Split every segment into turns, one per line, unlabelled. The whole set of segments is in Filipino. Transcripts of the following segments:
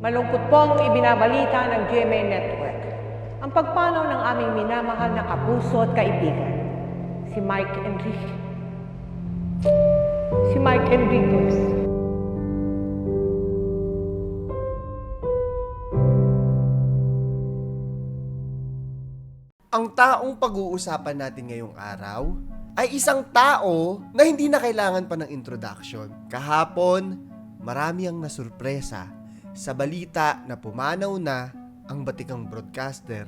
Malungkot pong ibinabalita ng GMA Network ang pagpanaw ng aming minamahal na kapuso at kaibigan, si Mike Enrique. Si Mike Enriquez.
Ang taong pag-uusapan natin ngayong araw ay isang tao na hindi na kailangan pa ng introduction. Kahapon, marami ang nasurpresa sa balita na pumanaw na ang batikang broadcaster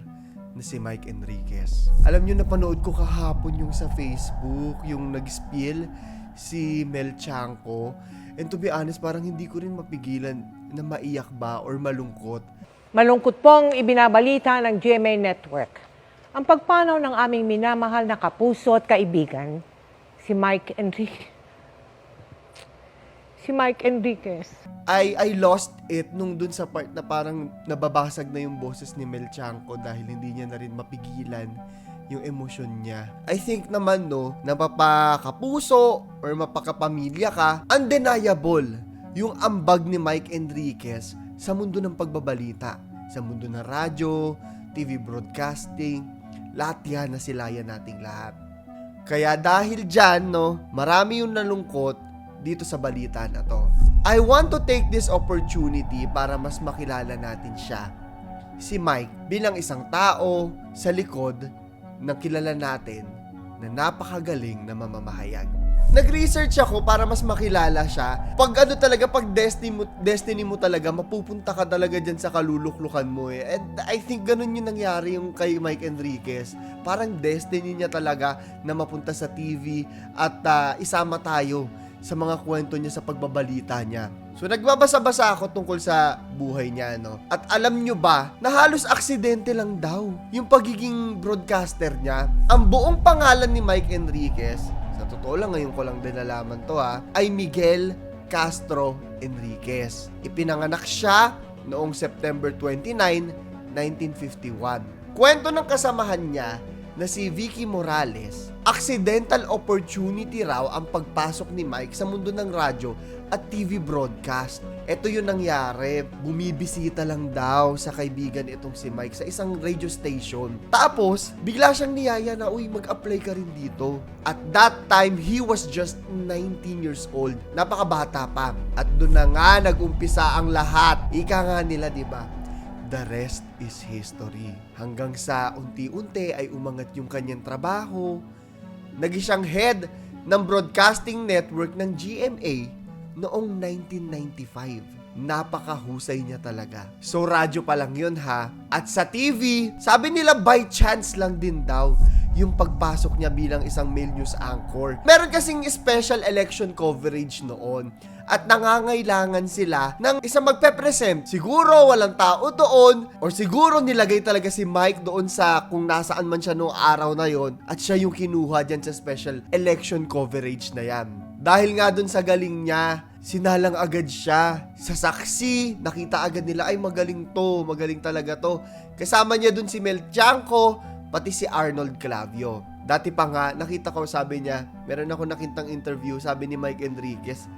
na si Mike Enriquez. Alam nyo, napanood ko kahapon yung sa Facebook, yung nag-spill si Mel Chanco. And to be honest, parang hindi ko rin mapigilan na maiyak ba or malungkot
Malungkot pong ibinabalita ng GMA Network ang pagpanaw ng aming minamahal na kapuso at kaibigan, si Mike Enrique. Si Mike Enriquez.
I I lost it nung dun sa part na parang nababasag na yung boses ni Mel Chanco dahil hindi niya na rin mapigilan yung emosyon niya. I think naman no, na mapakapuso or mapakapamilya ka, undeniable yung ambag ni Mike Enriquez sa mundo ng pagbabalita, sa mundo ng radyo, TV broadcasting, lahat yan nasilayan nating lahat. Kaya dahil dyan, no, marami yung nalungkot dito sa balita na to. I want to take this opportunity para mas makilala natin siya. Si Mike bilang isang tao sa likod ng kilala natin na napakagaling na mamamahayag. Nag-research ako para mas makilala siya. Pag ano talaga, pag destiny mo, destiny mo talaga, mapupunta ka talaga dyan sa kaluluklukan mo eh. And I think ganun yung nangyari yung kay Mike Enriquez. Parang destiny niya talaga na mapunta sa TV at ah, isama tayo sa mga kwento niya sa pagbabalita niya. So nagbabasa-basa ako tungkol sa buhay niya, no? At alam nyo ba, na halos aksidente lang daw yung pagiging broadcaster niya. Ang buong pangalan ni Mike Enriquez, sa totoo lang ngayon ko lang din nalaman to ha, ay Miguel Castro Enriquez. Ipinanganak siya noong September 29, 1951. Kwento ng kasamahan niya na si Vicky Morales, accidental opportunity raw ang pagpasok ni Mike sa mundo ng radyo at TV broadcast. Ito yung nangyari, bumibisita lang daw sa kaibigan itong si Mike sa isang radio station. Tapos, bigla siyang niyaya na, uy, mag-apply ka rin dito. At that time, he was just 19 years old. Napakabata pa. At doon na nga nag-umpisa ang lahat. Ika nga nila, di ba? The rest is history. Hanggang sa unti-unti ay umangat yung kanyang trabaho. Naging siyang head ng broadcasting network ng GMA noong 1995. Napakahusay niya talaga. So radyo pa lang yun ha. At sa TV, sabi nila by chance lang din daw yung pagpasok niya bilang isang male news anchor. Meron kasing special election coverage noon at nangangailangan sila ng isang magpe-present. Siguro walang tao doon or siguro nilagay talaga si Mike doon sa kung nasaan man siya noong araw na yon at siya yung kinuha dyan sa special election coverage na yan. Dahil nga doon sa galing niya, sinalang agad siya. Sa saksi, nakita agad nila, ay magaling to, magaling talaga to. Kasama niya doon si Mel Tiangco, pati si Arnold Clavio. Dati pa nga, nakita ko, sabi niya, meron ako nakitang interview, sabi ni Mike Enriquez,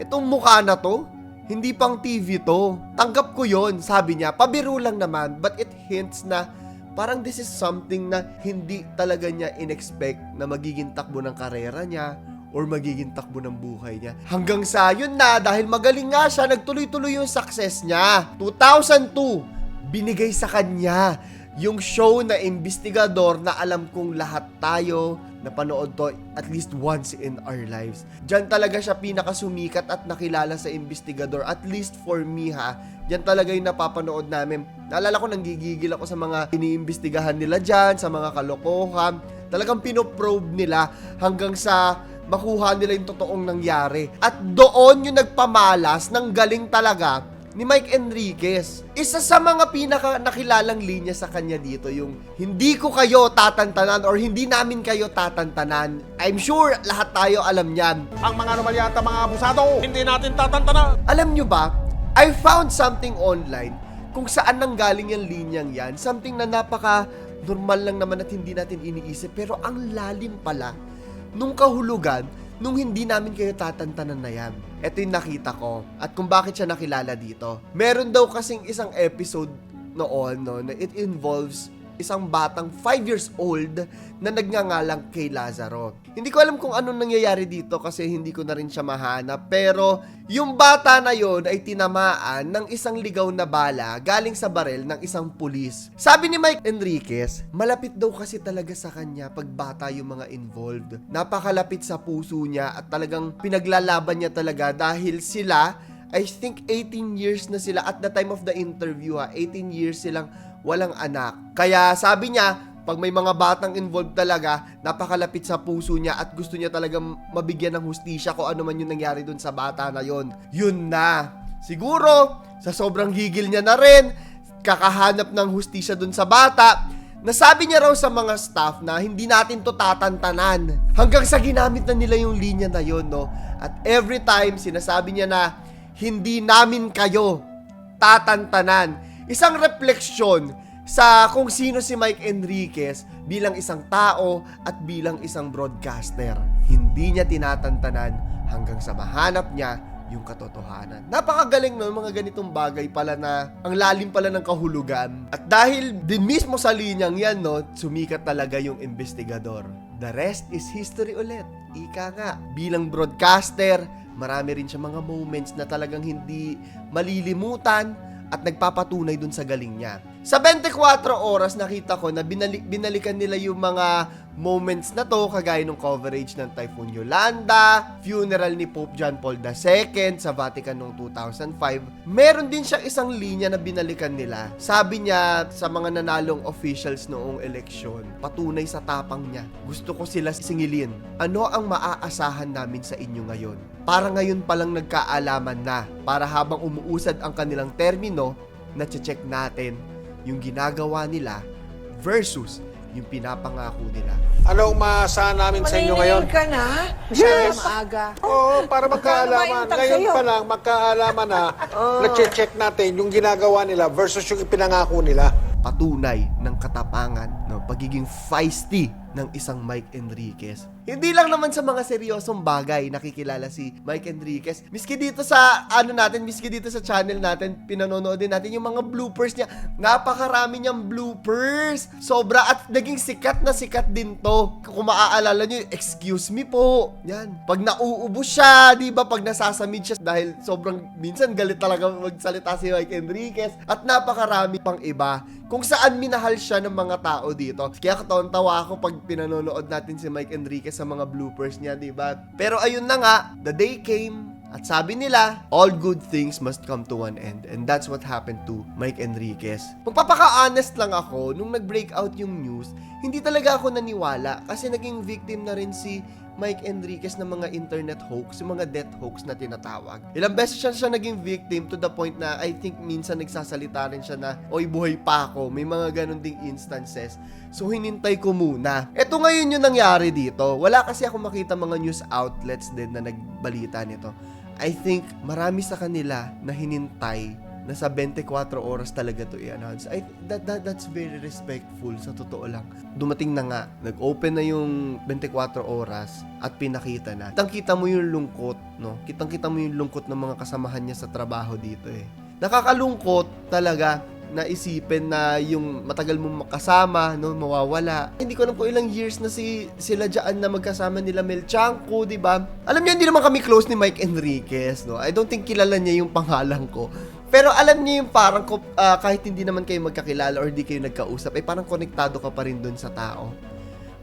itong mukha na to, hindi pang TV to. Tanggap ko yon sabi niya. Pabiro lang naman, but it hints na parang this is something na hindi talaga niya in-expect na magiging takbo ng karera niya or magiging takbo ng buhay niya. Hanggang sa yun na, dahil magaling nga siya, nagtuloy-tuloy yung success niya. 2002, binigay sa kanya yung show na investigador na alam kong lahat tayo napanood to at least once in our lives. Diyan talaga siya pinakasumikat at nakilala sa investigador at least for me ha. Diyan talaga yung napapanood namin. Naalala ko nanggigigil ako sa mga iniimbestigahan nila diyan, sa mga kalokohan. Talagang pinoprobe nila hanggang sa makuha nila yung totoong nangyari. At doon yung nagpamalas ng galing talaga ni Mike Enriquez. Isa sa mga pinaka nakilalang linya sa kanya dito yung hindi ko kayo tatantanan or hindi namin kayo tatantanan. I'm sure lahat tayo alam yan.
Ang mga anomalya at ang mga abusado, hindi natin tatantana.
Alam nyo ba, I found something online kung saan nanggaling yung linyang yan. Something na napaka normal lang naman at hindi natin iniisip. Pero ang lalim pala nung kahulugan nung hindi namin kayo tatantanan na yan. Ito yung nakita ko at kung bakit siya nakilala dito. Meron daw kasing isang episode noon no, na it involves isang batang 5 years old na nagngangalang kay Lazaro. Hindi ko alam kung anong nangyayari dito kasi hindi ko na rin siya mahanap. Pero yung bata na yon ay tinamaan ng isang ligaw na bala galing sa barel ng isang pulis. Sabi ni Mike Enriquez, malapit daw kasi talaga sa kanya pag bata yung mga involved. Napakalapit sa puso niya at talagang pinaglalaban niya talaga dahil sila I think 18 years na sila at the time of the interview ha, 18 years silang walang anak. Kaya sabi niya, pag may mga batang involved talaga, napakalapit sa puso niya at gusto niya talagang mabigyan ng hustisya kung ano man yung nangyari dun sa bata na yon. Yun na. Siguro, sa sobrang gigil niya na rin, kakahanap ng hustisya dun sa bata, Nasabi niya raw sa mga staff na hindi natin to tatantanan. Hanggang sa ginamit na nila yung linya na yon, no? At every time, sinasabi niya na, hindi namin kayo tatantanan. Isang refleksyon sa kung sino si Mike Enriquez bilang isang tao at bilang isang broadcaster. Hindi niya tinatantanan hanggang sa mahanap niya yung katotohanan. Napakagaling no, mga ganitong bagay pala na ang lalim pala ng kahulugan. At dahil din mismo sa linyang yan, no, sumikat talaga yung investigador. The rest is history ulit. Ika nga, bilang broadcaster, marami rin siya mga moments na talagang hindi malilimutan at nagpapatunay dun sa galing niya. Sa 24 oras nakita ko na binali- binalikan nila yung mga moments na to kagaya ng coverage ng Typhoon Yolanda, funeral ni Pope John Paul II sa Vatican noong 2005. Meron din siyang isang linya na binalikan nila. Sabi niya sa mga nanalong officials noong eleksyon, patunay sa tapang niya. Gusto ko sila singilin. Ano ang maaasahan namin sa inyo ngayon? Para ngayon palang nagkaalaman na para habang umuusad ang kanilang termino, na check natin yung ginagawa nila versus yung pinapangako nila.
Ano ang maasahan namin sa inyo ngayon?
Maniningil ka na?
Yes!
Masyadong maaga.
Oo, para magkaalaman.
maintag
Ngayon
sa'yo?
pa lang, magkaalaman na, na-check natin yung ginagawa nila versus yung ipinangako nila.
patunay ng katapangan, no, pagiging feisty ng isang Mike Enriquez. Hindi lang naman sa mga seryosong bagay nakikilala si Mike Enriquez. Miski dito sa ano natin, miski dito sa channel natin, pinanonood din natin yung mga bloopers niya. Napakarami niyang bloopers. Sobra at naging sikat na sikat din to. Kung maaalala niyo, excuse me po. Yan. Pag nauubos siya, 'di ba? Pag nasasamid siya dahil sobrang minsan galit talaga magsalita si Mike Enriquez at napakarami pang iba kung saan minahal siya ng mga tao dito. Kaya katawan-tawa ako pag pinanonood natin si Mike Enriquez sa mga bloopers niya, di ba? Pero ayun na nga, the day came, at sabi nila, all good things must come to one end. And that's what happened to Mike Enriquez. Magpapaka-honest lang ako, nung nag-break out yung news, hindi talaga ako naniwala kasi naging victim na rin si Mike Enriquez ng mga internet hoax, yung mga death hoax na tinatawag. Ilang beses siya, siya naging victim to the point na I think minsan nagsasalita rin siya na, Oy, buhay pa ako. May mga ganun ding instances. So, hinintay ko muna. Ito ngayon yung nangyari dito. Wala kasi ako makita mga news outlets din na nagbalita nito. I think marami sa kanila na hinintay na sa 24 oras talaga to i-announce. I, that, that, that's very respectful sa totoo lang. Dumating na nga, nag-open na yung 24 oras at pinakita na. Kitang-kita mo yung lungkot, no? Kitang-kita mo yung lungkot ng mga kasamahan niya sa trabaho dito eh. Nakakalungkot talaga na isipin na yung matagal mong makasama, no, mawawala. Hindi ko alam kung ilang years na si sila diyan na magkasama nila Mel Chanco, 'di ba? Alam niyo hindi naman kami close ni Mike Enriquez, no. I don't think kilala niya yung pangalan ko. Pero alam niyo yung parang ah, kahit hindi naman kayo magkakilala or hindi kayo nagkausap, ay parang konektado ka pa rin doon sa tao.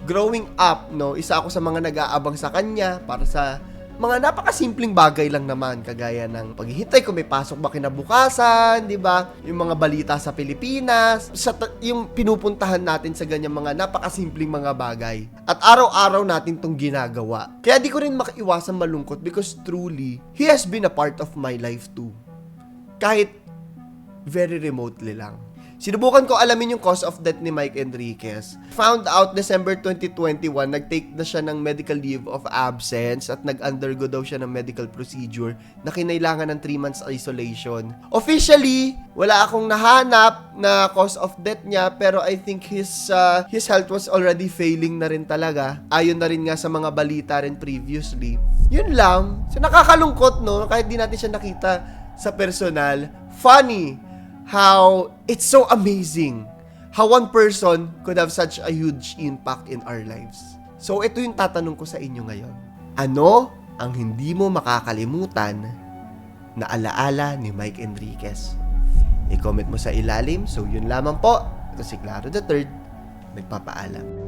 Growing up, no, isa ako sa mga nag-aabang sa kanya para sa mga napakasimpleng bagay lang naman kagaya ng paghihintay kung may pasok ba kinabukasan, 'di ba? Yung mga balita sa Pilipinas, sa yung pinupuntahan natin sa ganyan mga napakasimpleng mga bagay. At araw-araw natin 'tong ginagawa. Kaya di ko rin makaiwasan malungkot because truly he has been a part of my life too. Kahit very remotely lang. Sinubukan ko alamin yung cause of death ni Mike Enriquez. Found out December 2021, nag-take na siya ng medical leave of absence at nag-undergo daw siya ng medical procedure na kinailangan ng 3 months isolation. Officially, wala akong nahanap na cause of death niya pero I think his uh, his health was already failing na rin talaga. Ayon na rin nga sa mga balita rin previously. Yun lang. So nakakalungkot no kahit di natin siya nakita sa personal. Funny how it's so amazing how one person could have such a huge impact in our lives. So ito yung tatanong ko sa inyo ngayon. Ano ang hindi mo makakalimutan na alaala ni Mike Enriquez? I-comment mo sa ilalim. So yun lamang po. Ito si Claro the Third. Nagpapaalam.